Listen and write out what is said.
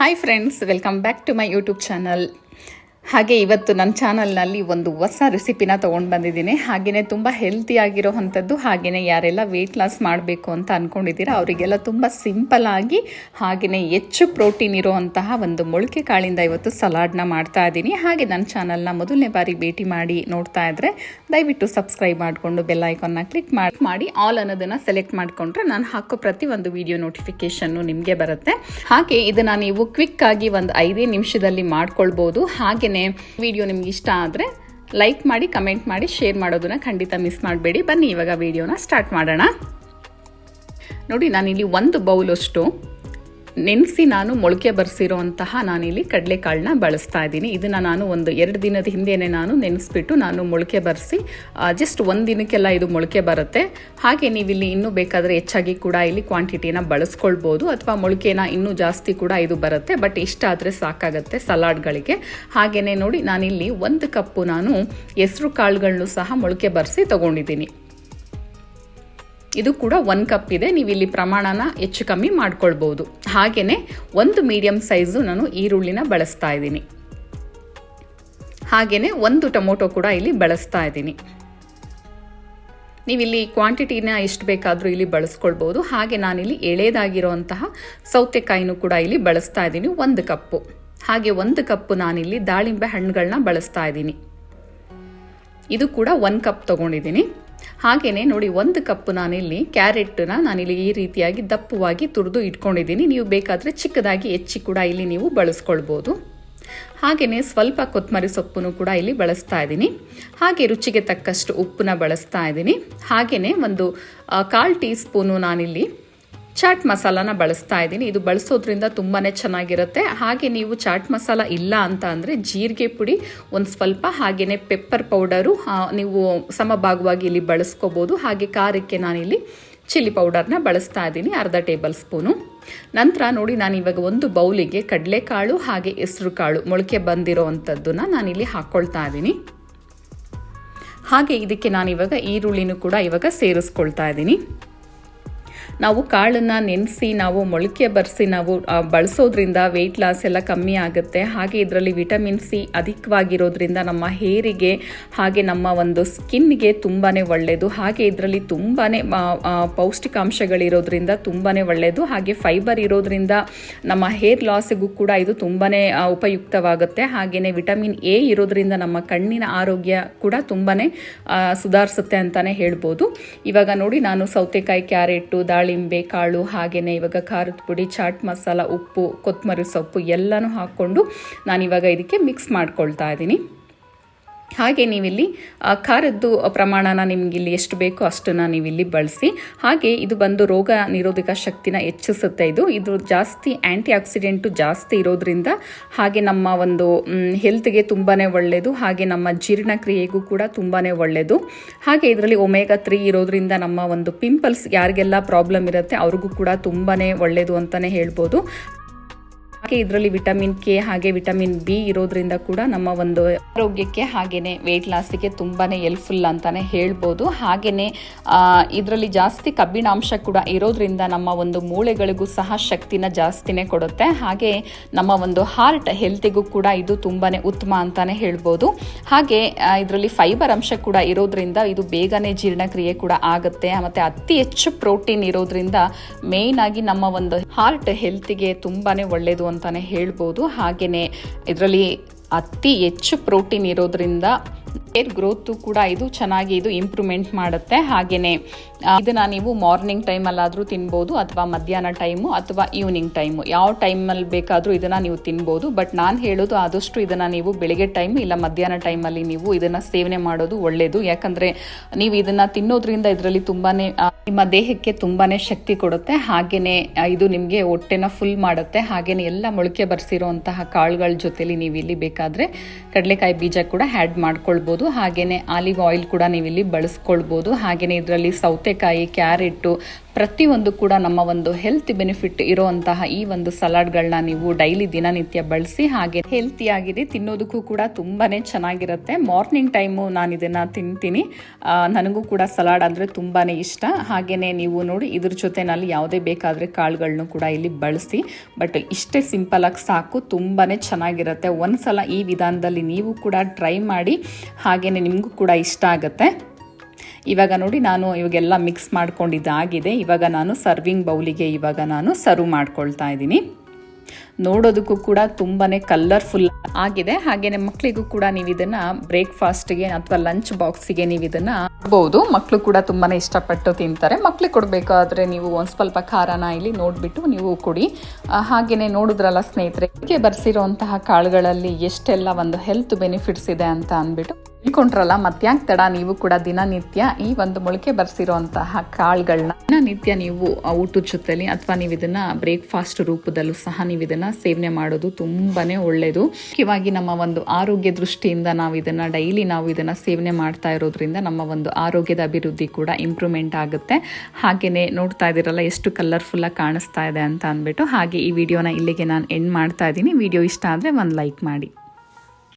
hi friends welcome back to my YouTube channel ಹಾಗೆ ಇವತ್ತು ನನ್ನ ಚಾನಲ್ನಲ್ಲಿ ಒಂದು ಹೊಸ ರೆಸಿಪಿನ ತೊಗೊಂಡು ಬಂದಿದ್ದೀನಿ ಹಾಗೆಯೇ ತುಂಬ ಹೆಲ್ತಿಯಾಗಿರೋ ಅಂಥದ್ದು ಹಾಗೆಯೇ ಯಾರೆಲ್ಲ ವೆಯ್ಟ್ ಲಾಸ್ ಮಾಡಬೇಕು ಅಂತ ಅಂದ್ಕೊಂಡಿದ್ದೀರಾ ಅವರಿಗೆಲ್ಲ ತುಂಬ ಸಿಂಪಲ್ಲಾಗಿ ಹಾಗೆಯೇ ಹೆಚ್ಚು ಪ್ರೋಟೀನ್ ಇರುವಂತಹ ಒಂದು ಮೊಳಕೆ ಕಾಳಿಂದ ಇವತ್ತು ಸಲಾಡ್ನ ಮಾಡ್ತಾ ಇದ್ದೀನಿ ಹಾಗೆ ನನ್ನ ಚಾನಲ್ನ ಮೊದಲನೇ ಬಾರಿ ಭೇಟಿ ಮಾಡಿ ನೋಡ್ತಾ ಇದ್ದರೆ ದಯವಿಟ್ಟು ಸಬ್ಸ್ಕ್ರೈಬ್ ಮಾಡಿಕೊಂಡು ನ ಕ್ಲಿಕ್ ಮಾಡಿ ಮಾಡಿ ಆಲ್ ಅನ್ನೋದನ್ನು ಸೆಲೆಕ್ಟ್ ಮಾಡಿಕೊಂಡ್ರೆ ನಾನು ಹಾಕೋ ಪ್ರತಿ ಒಂದು ವಿಡಿಯೋ ನೋಟಿಫಿಕೇಷನ್ನು ನಿಮಗೆ ಬರುತ್ತೆ ಹಾಗೆ ಇದನ್ನು ನೀವು ಕ್ವಿಕ್ಕಾಗಿ ಒಂದು ಐದೇ ನಿಮಿಷದಲ್ಲಿ ಮಾಡ್ಕೊಳ್ಬೋದು ಹಾಗೆಯೇ ವಿಡಿಯೋ ನಿಮ್ಗೆ ಇಷ್ಟ ಆದರೆ ಲೈಕ್ ಮಾಡಿ ಕಮೆಂಟ್ ಮಾಡಿ ಶೇರ್ ಮಾಡೋದನ್ನ ಖಂಡಿತ ಮಿಸ್ ಮಾಡಬೇಡಿ ಬನ್ನಿ ಇವಾಗ ವಿಡಿಯೋನ ಸ್ಟಾರ್ಟ್ ಮಾಡೋಣ ನೋಡಿ ನಾನು ಇಲ್ಲಿ ಒಂದು ಅಷ್ಟು ನೆನೆಸಿ ನಾನು ಮೊಳಕೆ ಬರೆಸಿರೋ ಅಂತಹ ನಾನಿಲ್ಲಿ ಕಡಲೆಕಾಳನ್ನ ಬಳಸ್ತಾ ಇದ್ದೀನಿ ಇದನ್ನು ನಾನು ಒಂದು ಎರಡು ದಿನದ ಹಿಂದೆಯೇ ನಾನು ನೆನೆಸ್ಬಿಟ್ಟು ನಾನು ಮೊಳಕೆ ಬರೆಸಿ ಜಸ್ಟ್ ಒಂದು ದಿನಕ್ಕೆಲ್ಲ ಇದು ಮೊಳಕೆ ಬರುತ್ತೆ ಹಾಗೆ ನೀವು ಇಲ್ಲಿ ಇನ್ನೂ ಬೇಕಾದರೆ ಹೆಚ್ಚಾಗಿ ಕೂಡ ಇಲ್ಲಿ ಕ್ವಾಂಟಿಟಿನ ಬಳಸ್ಕೊಳ್ಬೋದು ಅಥವಾ ಮೊಳಕೆನ ಇನ್ನೂ ಜಾಸ್ತಿ ಕೂಡ ಇದು ಬರುತ್ತೆ ಬಟ್ ಇಷ್ಟ ಆದರೆ ಸಾಕಾಗುತ್ತೆ ಸಲಾಡ್ಗಳಿಗೆ ಹಾಗೆಯೇ ನೋಡಿ ನಾನಿಲ್ಲಿ ಒಂದು ಕಪ್ಪು ನಾನು ಹೆಸರು ಕಾಳುಗಳನ್ನು ಸಹ ಮೊಳಕೆ ಬರೆಸಿ ತೊಗೊಂಡಿದ್ದೀನಿ ಇದು ಕೂಡ ಒಂದು ಕಪ್ ಇದೆ ನೀವು ಇಲ್ಲಿ ಪ್ರಮಾಣನ ಹೆಚ್ಚು ಕಮ್ಮಿ ಮಾಡ್ಕೊಳ್ಬೋದು ಹಾಗೇನೆ ಒಂದು ಮೀಡಿಯಂ ಸೈಜು ನಾನು ಈರುಳ್ಳಿನ ಬಳಸ್ತಾ ಇದ್ದೀನಿ ಹಾಗೇನೆ ಒಂದು ಟೊಮೊಟೊ ಕೂಡ ಇಲ್ಲಿ ಬಳಸ್ತಾ ಇದ್ದೀನಿ ನೀವಿಲ್ಲಿ ಕ್ವಾಂಟಿಟಿನ ಎಷ್ಟು ಬೇಕಾದರೂ ಇಲ್ಲಿ ಬಳಸ್ಕೊಳ್ಬೋದು ಹಾಗೆ ನಾನಿಲ್ಲಿ ಎಳೆಯದಾಗಿರುವಂತಹ ಸೌತೆಕಾಯಿನೂ ಕೂಡ ಇಲ್ಲಿ ಬಳಸ್ತಾ ಇದ್ದೀನಿ ಒಂದು ಕಪ್ಪು ಹಾಗೆ ಒಂದು ಕಪ್ಪು ನಾನಿಲ್ಲಿ ದಾಳಿಂಬೆ ಹಣ್ಣುಗಳನ್ನ ಬಳಸ್ತಾ ಇದ್ದೀನಿ ಇದು ಕೂಡ ಒಂದು ಕಪ್ ತಗೊಂಡಿದ್ದೀನಿ ಹಾಗೆಯೇ ನೋಡಿ ಒಂದು ಕಪ್ ನಾನಿಲ್ಲಿ ಕ್ಯಾರೆಟ್ನ ನಾನಿಲ್ಲಿ ಈ ರೀತಿಯಾಗಿ ದಪ್ಪವಾಗಿ ತುರಿದು ಇಟ್ಕೊಂಡಿದ್ದೀನಿ ನೀವು ಬೇಕಾದರೆ ಚಿಕ್ಕದಾಗಿ ಹೆಚ್ಚಿ ಕೂಡ ಇಲ್ಲಿ ನೀವು ಬಳಸ್ಕೊಳ್ಬೋದು ಹಾಗೆಯೇ ಸ್ವಲ್ಪ ಕೊತ್ತಂಬರಿ ಸೊಪ್ಪನ್ನು ಕೂಡ ಇಲ್ಲಿ ಬಳಸ್ತಾ ಇದ್ದೀನಿ ಹಾಗೆ ರುಚಿಗೆ ತಕ್ಕಷ್ಟು ಉಪ್ಪನ್ನ ಬಳಸ್ತಾ ಇದ್ದೀನಿ ಹಾಗೆಯೇ ಒಂದು ಕಾಲು ಟೀ ಸ್ಪೂನು ನಾನಿಲ್ಲಿ ಚಾಟ್ ಮಸಾಲಾನ ಬಳಸ್ತಾ ಇದ್ದೀನಿ ಇದು ಬಳಸೋದ್ರಿಂದ ತುಂಬಾ ಚೆನ್ನಾಗಿರುತ್ತೆ ಹಾಗೆ ನೀವು ಚಾಟ್ ಮಸಾಲ ಇಲ್ಲ ಅಂತ ಅಂದರೆ ಜೀರಿಗೆ ಪುಡಿ ಒಂದು ಸ್ವಲ್ಪ ಹಾಗೆಯೇ ಪೆಪ್ಪರ್ ಪೌಡರು ನೀವು ಸಮಭಾಗವಾಗಿ ಇಲ್ಲಿ ಬಳಸ್ಕೋಬೋದು ಹಾಗೆ ಖಾರಕ್ಕೆ ನಾನಿಲ್ಲಿ ಚಿಲ್ಲಿ ಪೌಡರ್ನ ಬಳಸ್ತಾ ಇದ್ದೀನಿ ಅರ್ಧ ಟೇಬಲ್ ಸ್ಪೂನು ನಂತರ ನೋಡಿ ನಾನು ಇವಾಗ ಒಂದು ಬೌಲಿಗೆ ಕಡಲೆಕಾಳು ಹಾಗೆ ಹೆಸರು ಕಾಳು ಮೊಳಕೆ ಬಂದಿರೋ ಅಂಥದ್ದನ್ನು ನಾನಿಲ್ಲಿ ಹಾಕ್ಕೊಳ್ತಾ ಇದ್ದೀನಿ ಹಾಗೆ ಇದಕ್ಕೆ ನಾನಿವಾಗ ಈರುಳ್ಳಿನೂ ಕೂಡ ಇವಾಗ ಸೇರಿಸ್ಕೊಳ್ತಾ ಇದ್ದೀನಿ ನಾವು ಕಾಳನ್ನು ನೆನೆಸಿ ನಾವು ಮೊಳಕೆ ಬರೆಸಿ ನಾವು ಬಳಸೋದ್ರಿಂದ ವೆಯ್ಟ್ ಲಾಸ್ ಎಲ್ಲ ಕಮ್ಮಿ ಆಗುತ್ತೆ ಹಾಗೆ ಇದರಲ್ಲಿ ವಿಟಮಿನ್ ಸಿ ಅಧಿಕವಾಗಿರೋದ್ರಿಂದ ನಮ್ಮ ಹೇರಿಗೆ ಹಾಗೆ ನಮ್ಮ ಒಂದು ಸ್ಕಿನ್ಗೆ ತುಂಬಾ ಒಳ್ಳೆಯದು ಹಾಗೆ ಇದರಲ್ಲಿ ತುಂಬಾ ಪೌಷ್ಟಿಕಾಂಶಗಳಿರೋದ್ರಿಂದ ತುಂಬಾ ಒಳ್ಳೆಯದು ಹಾಗೆ ಫೈಬರ್ ಇರೋದ್ರಿಂದ ನಮ್ಮ ಹೇರ್ ಲಾಸಿಗೂ ಕೂಡ ಇದು ತುಂಬಾ ಉಪಯುಕ್ತವಾಗುತ್ತೆ ಹಾಗೆಯೇ ವಿಟಮಿನ್ ಎ ಇರೋದ್ರಿಂದ ನಮ್ಮ ಕಣ್ಣಿನ ಆರೋಗ್ಯ ಕೂಡ ತುಂಬಾ ಸುಧಾರಿಸುತ್ತೆ ಅಂತಲೇ ಹೇಳ್ಬೋದು ಇವಾಗ ನೋಡಿ ನಾನು ಸೌತೆಕಾಯಿ ಕ್ಯಾರೆಟು ದಾಳಿ ದಾಳಿಂಬೆ ಕಾಳು ಹಾಗೆಯೇ ಇವಾಗ ಖಾರದ ಪುಡಿ ಚಾಟ್ ಮಸಾಲ ಉಪ್ಪು ಕೊತ್ತಂಬರಿ ಸೊಪ್ಪು ಎಲ್ಲನೂ ಹಾಕ್ಕೊಂಡು ನಾನಿವಾಗ ಇದಕ್ಕೆ ಮಿಕ್ಸ್ ಮಾಡ್ಕೊಳ್ತಾ ಇದ್ದೀನಿ ಹಾಗೆ ನೀವಿಲ್ಲಿ ಖಾರದ್ದು ಪ್ರಮಾಣನ ನಿಮಗಿಲ್ಲಿ ಎಷ್ಟು ಬೇಕೋ ಅಷ್ಟನ್ನು ನೀವಿಲ್ಲಿ ಬಳಸಿ ಹಾಗೆ ಇದು ಬಂದು ರೋಗ ನಿರೋಧಕ ಶಕ್ತಿನ ಹೆಚ್ಚಿಸುತ್ತೆ ಇದು ಇದು ಜಾಸ್ತಿ ಆ್ಯಂಟಿ ಆಕ್ಸಿಡೆಂಟು ಜಾಸ್ತಿ ಇರೋದ್ರಿಂದ ಹಾಗೆ ನಮ್ಮ ಒಂದು ಹೆಲ್ತ್ಗೆ ತುಂಬಾ ಒಳ್ಳೆಯದು ಹಾಗೆ ನಮ್ಮ ಜೀರ್ಣಕ್ರಿಯೆಗೂ ಕೂಡ ತುಂಬಾ ಒಳ್ಳೆಯದು ಹಾಗೆ ಇದರಲ್ಲಿ ಒಮೇಗಾ ತ್ರೀ ಇರೋದ್ರಿಂದ ನಮ್ಮ ಒಂದು ಪಿಂಪಲ್ಸ್ ಯಾರಿಗೆಲ್ಲ ಪ್ರಾಬ್ಲಮ್ ಇರುತ್ತೆ ಅವ್ರಿಗೂ ಕೂಡ ತುಂಬಾ ಒಳ್ಳೆಯದು ಅಂತಲೇ ಹೇಳ್ಬೋದು ಹಾಗೆ ಇದರಲ್ಲಿ ವಿಟಮಿನ್ ಕೆ ಹಾಗೆ ವಿಟಮಿನ್ ಬಿ ಇರೋದ್ರಿಂದ ಕೂಡ ನಮ್ಮ ಒಂದು ಆರೋಗ್ಯಕ್ಕೆ ಹಾಗೇನೆ ವೆಯ್ಟ್ ಲಾಸ್ಗೆ ತುಂಬಾನೇ ಹೆಲ್ಪ್ಫುಲ್ ಅಂತಾನೆ ಹೇಳ್ಬೋದು ಹಾಗೇನೆ ಇದರಲ್ಲಿ ಜಾಸ್ತಿ ಕಬ್ಬಿಣಾಂಶ ಕೂಡ ಇರೋದ್ರಿಂದ ನಮ್ಮ ಒಂದು ಮೂಳೆಗಳಿಗೂ ಸಹ ಶಕ್ತಿನ ಜಾಸ್ತಿನೇ ಕೊಡುತ್ತೆ ಹಾಗೆ ನಮ್ಮ ಒಂದು ಹಾರ್ಟ್ ಹೆಲ್ತಿಗೂ ಕೂಡ ಇದು ತುಂಬಾನೇ ಉತ್ತಮ ಅಂತಾನೆ ಹೇಳ್ಬೋದು ಹಾಗೆ ಇದರಲ್ಲಿ ಫೈಬರ್ ಅಂಶ ಕೂಡ ಇರೋದ್ರಿಂದ ಇದು ಬೇಗನೆ ಜೀರ್ಣಕ್ರಿಯೆ ಕೂಡ ಆಗುತ್ತೆ ಮತ್ತೆ ಅತಿ ಹೆಚ್ಚು ಪ್ರೋಟೀನ್ ಇರೋದ್ರಿಂದ ಮೇನ್ ಆಗಿ ನಮ್ಮ ಒಂದು ಹಾರ್ಟ್ ಹೆಲ್ತಿಗೆ ತುಂಬಾನೇ ಒಳ್ಳೆಯದು ಅಂತಾನೆ ಹೇಳ್ಬೋದು ಹಾಗೆಯೇ ಇದರಲ್ಲಿ ಅತಿ ಹೆಚ್ಚು ಪ್ರೋಟೀನ್ ಇರೋದ್ರಿಂದ ಹೇರ್ ಗ್ರೋತು ಕೂಡ ಇದು ಚೆನ್ನಾಗಿ ಇದು ಇಂಪ್ರೂವ್ಮೆಂಟ್ ಮಾಡುತ್ತೆ ಹಾಗೆಯೇ ಇದನ್ನ ನೀವು ಮಾರ್ನಿಂಗ್ ಟೈಮಲ್ಲಾದರೂ ತಿನ್ಬೋದು ಅಥವಾ ಮಧ್ಯಾಹ್ನ ಟೈಮು ಅಥವಾ ಈವ್ನಿಂಗ್ ಟೈಮು ಯಾವ ಟೈಮಲ್ಲಿ ಬೇಕಾದರೂ ಇದನ್ನು ನೀವು ತಿನ್ಬೋದು ಬಟ್ ನಾನು ಹೇಳೋದು ಆದಷ್ಟು ಇದನ್ನು ನೀವು ಬೆಳಿಗ್ಗೆ ಟೈಮ್ ಇಲ್ಲ ಮಧ್ಯಾಹ್ನ ಟೈಮಲ್ಲಿ ನೀವು ಇದನ್ನು ಸೇವನೆ ಮಾಡೋದು ಒಳ್ಳೆಯದು ಯಾಕಂದರೆ ನೀವು ಇದನ್ನು ತಿನ್ನೋದ್ರಿಂದ ಇದರಲ್ಲಿ ತುಂಬಾ ನಿಮ್ಮ ದೇಹಕ್ಕೆ ತುಂಬಾ ಶಕ್ತಿ ಕೊಡುತ್ತೆ ಹಾಗೇನೆ ಇದು ನಿಮಗೆ ಹೊಟ್ಟೆನ ಫುಲ್ ಮಾಡುತ್ತೆ ಹಾಗೇನೆ ಎಲ್ಲ ಮೊಳಕೆ ಬರ್ಸಿರುವಂತಹ ಕಾಳುಗಳ ಜೊತೆಲಿ ನೀವು ಇಲ್ಲಿ ಬೇಕಾದರೆ ಕಡಲೆಕಾಯಿ ಬೀಜ ಕೂಡ ಆ್ಯಡ್ ಮಾಡ್ಕೊಳ್ಬೋದು ಹಾಗೇನೆ ಆಲಿವ್ ಆಯಿಲ್ ಕೂಡ ನೀವು ಇಲ್ಲಿ ಬಳಸ್ಕೊಳ್ಬೋದು ಹಾಗೆಯೇ ಇದರಲ್ಲಿ ಸೌತೆಕಾಯಿ ಕ್ಯಾರೆಟ್ ಪ್ರತಿಯೊಂದು ಕೂಡ ನಮ್ಮ ಒಂದು ಹೆಲ್ತ್ ಬೆನಿಫಿಟ್ ಇರುವಂತಹ ಈ ಒಂದು ಸಲಾಡ್ಗಳನ್ನ ನೀವು ಡೈಲಿ ದಿನನಿತ್ಯ ಬಳಸಿ ಹಾಗೆ ಹೆಲ್ತಿಯಾಗಿದೆ ತಿನ್ನೋದಕ್ಕೂ ಕೂಡ ತುಂಬಾನೇ ಚೆನ್ನಾಗಿರುತ್ತೆ ಮಾರ್ನಿಂಗ್ ಟೈಮು ನಾನು ಇದನ್ನು ತಿಂತೀನಿ ನನಗೂ ಕೂಡ ಸಲಾಡ್ ಅಂದರೆ ತುಂಬಾ ಇಷ್ಟ ಹಾಗೆಯೇ ನೀವು ನೋಡಿ ಇದ್ರ ಜೊತೆ ನಾನು ಯಾವುದೇ ಬೇಕಾದರೆ ಕಾಳುಗಳನ್ನು ಕೂಡ ಇಲ್ಲಿ ಬಳಸಿ ಬಟ್ ಇಷ್ಟೇ ಆಗಿ ಸಾಕು ತುಂಬಾ ಚೆನ್ನಾಗಿರುತ್ತೆ ಒಂದು ಸಲ ಈ ವಿಧಾನದಲ್ಲಿ ನೀವು ಕೂಡ ಟ್ರೈ ಮಾಡಿ ಹಾಗೆಯೇ ನಿಮಗೂ ಕೂಡ ಇಷ್ಟ ಆಗುತ್ತೆ ಇವಾಗ ನೋಡಿ ನಾನು ಇವಾಗೆಲ್ಲ ಮಿಕ್ಸ್ ಮಾಡ್ಕೊಂಡಿದ್ದಾಗಿದೆ ಇವಾಗ ನಾನು ಸರ್ವಿಂಗ್ ಬೌಲಿಗೆ ಇವಾಗ ನಾನು ಸರ್ವ್ ಮಾಡ್ಕೊಳ್ತಾ ಇದ್ದೀನಿ ನೋಡೋದಕ್ಕೂ ಕೂಡ ತುಂಬಾ ಕಲರ್ಫುಲ್ ಆಗಿದೆ ಹಾಗೆಯೇ ಮಕ್ಕಳಿಗೂ ಕೂಡ ನೀವು ಇದನ್ನು ಬ್ರೇಕ್ಫಾಸ್ಟ್ಗೆ ಅಥವಾ ಲಂಚ್ ಬಾಕ್ಸಿಗೆ ನೀವು ಇದನ್ನು ಕೊಡ್ಬೋದು ಮಕ್ಕಳು ಕೂಡ ತುಂಬಾ ಇಷ್ಟಪಟ್ಟು ತಿಂತಾರೆ ಮಕ್ಕಳಿಗೆ ಕೊಡಬೇಕಾದ್ರೆ ನೀವು ಒಂದು ಸ್ವಲ್ಪ ಖಾರನ ಇಲ್ಲಿ ನೋಡಿಬಿಟ್ಟು ನೀವು ಕೊಡಿ ಹಾಗೆಯೇ ನೋಡಿದ್ರಲ್ಲ ಸ್ನೇಹಿತರೆ ಬರ್ಸಿರೋಂತಹ ಕಾಳುಗಳಲ್ಲಿ ಎಷ್ಟೆಲ್ಲ ಒಂದು ಹೆಲ್ತ್ ಬೆನಿಫಿಟ್ಸ್ ಇದೆ ಅಂತ ಅಂದ್ಬಿಟ್ಟು ತಿಳ್ಕೊಂಡ್ರಲ್ಲ ಮತ್ತ್ಯಾಕೆ ತಡ ನೀವು ಕೂಡ ದಿನನಿತ್ಯ ಈ ಒಂದು ಮೊಳಕೆ ಬರ್ಸಿರುವಂತಹ ಕಾಳುಗಳನ್ನ ದಿನನಿತ್ಯ ನೀವು ಊಟದ ಜೊತೆಲಿ ಅಥವಾ ನೀವು ಇದನ್ನ ಬ್ರೇಕ್ಫಾಸ್ಟ್ ರೂಪದಲ್ಲೂ ಸಹ ನೀವು ಇದನ್ನ ಸೇವನೆ ಮಾಡೋದು ತುಂಬಾನೇ ಒಳ್ಳೆಯದು ಮುಖ್ಯವಾಗಿ ನಮ್ಮ ಒಂದು ಆರೋಗ್ಯ ದೃಷ್ಟಿಯಿಂದ ನಾವು ಇದನ್ನ ಡೈಲಿ ನಾವು ಇದನ್ನ ಸೇವನೆ ಮಾಡ್ತಾ ಇರೋದ್ರಿಂದ ನಮ್ಮ ಒಂದು ಆರೋಗ್ಯದ ಅಭಿವೃದ್ಧಿ ಕೂಡ ಇಂಪ್ರೂವ್ಮೆಂಟ್ ಆಗುತ್ತೆ ಹಾಗೇನೇ ನೋಡ್ತಾ ಇದ್ದೀರಲ್ಲ ಎಷ್ಟು ಕಲರ್ಫುಲ್ ಆಗಿ ಕಾಣಿಸ್ತಾ ಇದೆ ಅಂತ ಅಂದ್ಬಿಟ್ಟು ಹಾಗೆ ಈ ವಿಡಿಯೋನ ಇಲ್ಲಿಗೆ ನಾನು ಎಂಡ್ ಮಾಡ್ತಾ ಇದ್ದೀನಿ ವಿಡಿಯೋ ಇಷ್ಟ ಆದರೆ ಒಂದು ಲೈಕ್ ಮಾಡಿ